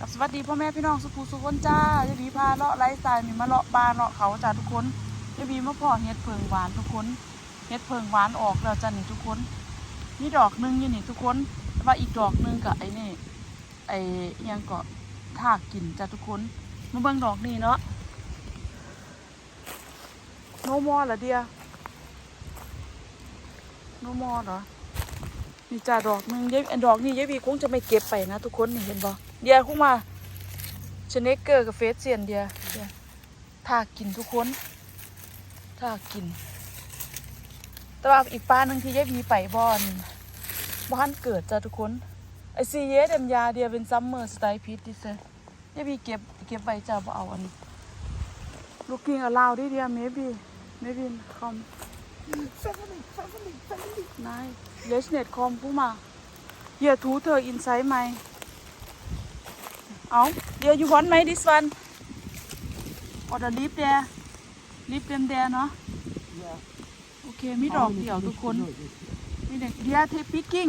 กับสวัสดีพ่อแม่พี่น้องสุภูสุคนจ้ายายบีพาเลาะไลฟ์สไตล์มีมาเลาะบานเลาะเขาจ้าทุกคนยายบีมาพ่อเฮ็ดเพิงหวานทุกคนเฮ็ดเพิงหวานออกแล้วจ้านี่ทุกคนนี่ดอกหนึงอยู่นี่ทุกคนแต่ว่าอีกดอกหนึงกับไอ้นี่ไอ้อิหยังก็ทากกินจ้าทุกคนมาเบิ่งดอกนี่เนาะโนมอเหรอเดียโนมอเหรอ นี่จ้าดอกนึงยายดอกนี่ยายบีคงจะไม่เก็บไปนะ ทุกคนนี่เห็นบ่เดียคงมาชเนกเกอร์กับเฟสเซียนเดียถ้ากินทุกคนถ้ากิน แต่ว่าอีกปลาหนึ่งที่ยายบีไปบอนบ้านเกิดจ้าทุกคนไอซีเยสเอ็มยาเดียเป็นซัมเมอร์สไตล์พีทดิเซยายบีเก็บเก็บไว้จ้าบ่เอาอัน looking around ดิเดีย maybe maybe come Family, family, family. Nice. Let's net com Puma. Here, two her inside my. Oh, yeah, you want my this one? Or the leaf there? Leave them there เนาะ Yeah. โอเคมีดอกเดียวทุกคนมีเด็กเดียเทปปิ้กิ้ง